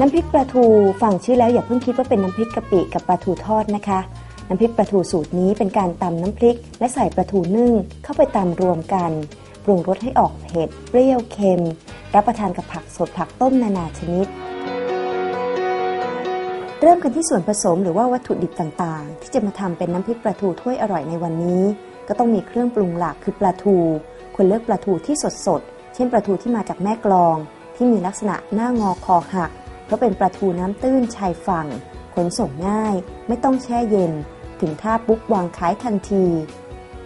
น้ำพริกปลาทูฟังชื่อแล้วอย่าเพิ่งคิดว่าเป็นน้ำพริกกะปิกับปลาทูทอดนะคะ น้ำพริกปลาทูสูตรนี้เป็นการตำน้ำพริก และใส่ปลาทูนึ่งเข้าไปตำรวมกัน ปรุงรสให้ออกเผ็ดเปรี้ยวเค็ม รับประทานกับผักสดผักต้มนานาชนิด เริ่มกันที่ส่วนผสมหรือว่าวัตถุดิบต่างๆ ที่จะมาทำเป็นน้ำพริกปลาทูถ้วยอร่อยในวันนี้ ก็ต้องมีเครื่องปรุงหลักคือปลาทูควรเลือกปลาทูที่สดๆเช่นปลาทูที่มาจากแม่กลอง ที่มีลักษณะหน้างอคอหัก เพราะเป็นปลาทูน้ำตื้นชายฝั่ง ขนส่งง่าย ไม่ต้องแช่เย็น ถึงท่าปุ๊บวางขายทันที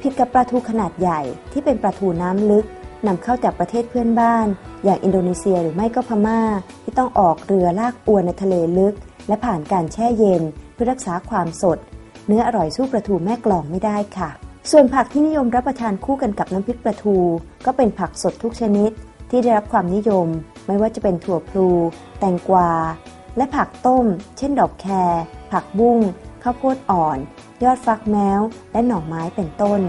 ผิดกับปลาทูขนาดใหญ่ที่เป็นปลาทูน้ำลึกนำเข้าจากประเทศเพื่อนบ้าน อย่างอินโดนีเซียหรือไม่ก็พม่า ที่ต้องออกเรือลากอวนในทะเลลึก และผ่านการแช่เย็นเพื่อรักษาความสด เนื้ออร่อยสู้ปลาทูแม่กลองไม่ได้ค่ะ ส่วนผักที่นิยมรับประทานคู่กันกับน้ำพริกปลาทู ก็เป็นผักสดทุกชนิด ที่ได้รับความนิยม ไม่ว่าจะเป็นถั่วพลู แตงกวา และผักต้ม เช่นดอกแครผักบุ้ง ข้าวโพดอ่อน ยอดฟักแมว และหน่อไม้เป็นต้น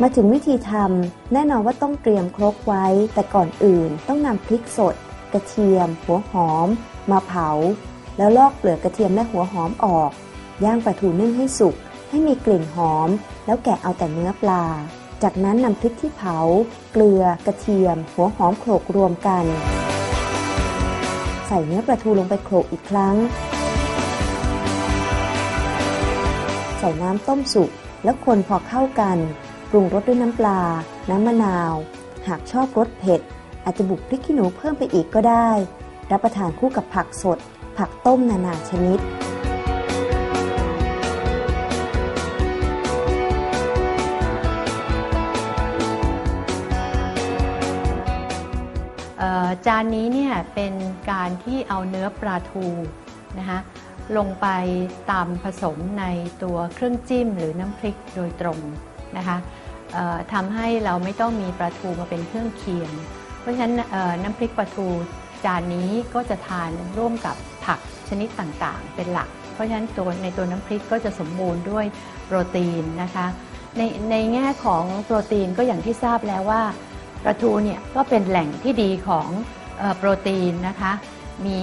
มาถึงวิธีทำแน่นอนว่าต้องเตรียมครกไว้ แต่ก่อนอื่นต้องนำพริกสด กระเทียม หัวหอม มาเผา แล้วลอกเปลือกกระเทียมและหัวหอมออก ย่างปลาทูนึ่งให้สุก ให้มีกลิ่นหอม แล้วแกะเอาแต่เนื้อปลา จากนั้นนำพริกที่เผา เกลือ กระเทียม หัวหอมโขลกรวมกัน ใส่เนื้อปลาทูลงไปโขลกอีกครั้ง ใส่น้ำต้มสุกแล้วคนพอเข้ากัน ปรุงรสด้วยน้ำปลา น้ำมะนาว หากชอบรสเผ็ด อาจจะบุกพริกขี้หนูเพิ่มไปอีกก็ได้ รับประทานคู่กับผักสด ผักต้มนานาชนิด จานนี้เนี่ยเป็นการที่เอาเนื้อปลาทูนะคะลงไปตำผสมในตัวเครื่องจิ้มหรือน้ำพริกโดยตรงนะคะทำให้เราไม่ต้องมีปลาทูมาเป็นเครื่องเคียง เพราะฉะนั้นน้ำพริกปลาทูจานนี้ก็จะทานร่วมกับผักชนิดต่างๆ เป็นหลัก เพราะฉะนั้นตัวในตัวน้ำพริกก็จะสมบูรณ์ด้วยโปรตีนนะคะในในแง่ของโปรตีนก็อย่างที่ทราบแล้วว่า ปลาทูเนี่ยก็เป็นแหล่งที่ดีของโปรตีนนะคะ มี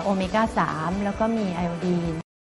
โอเมก้า 3 แล้วก็มีไอโอดีน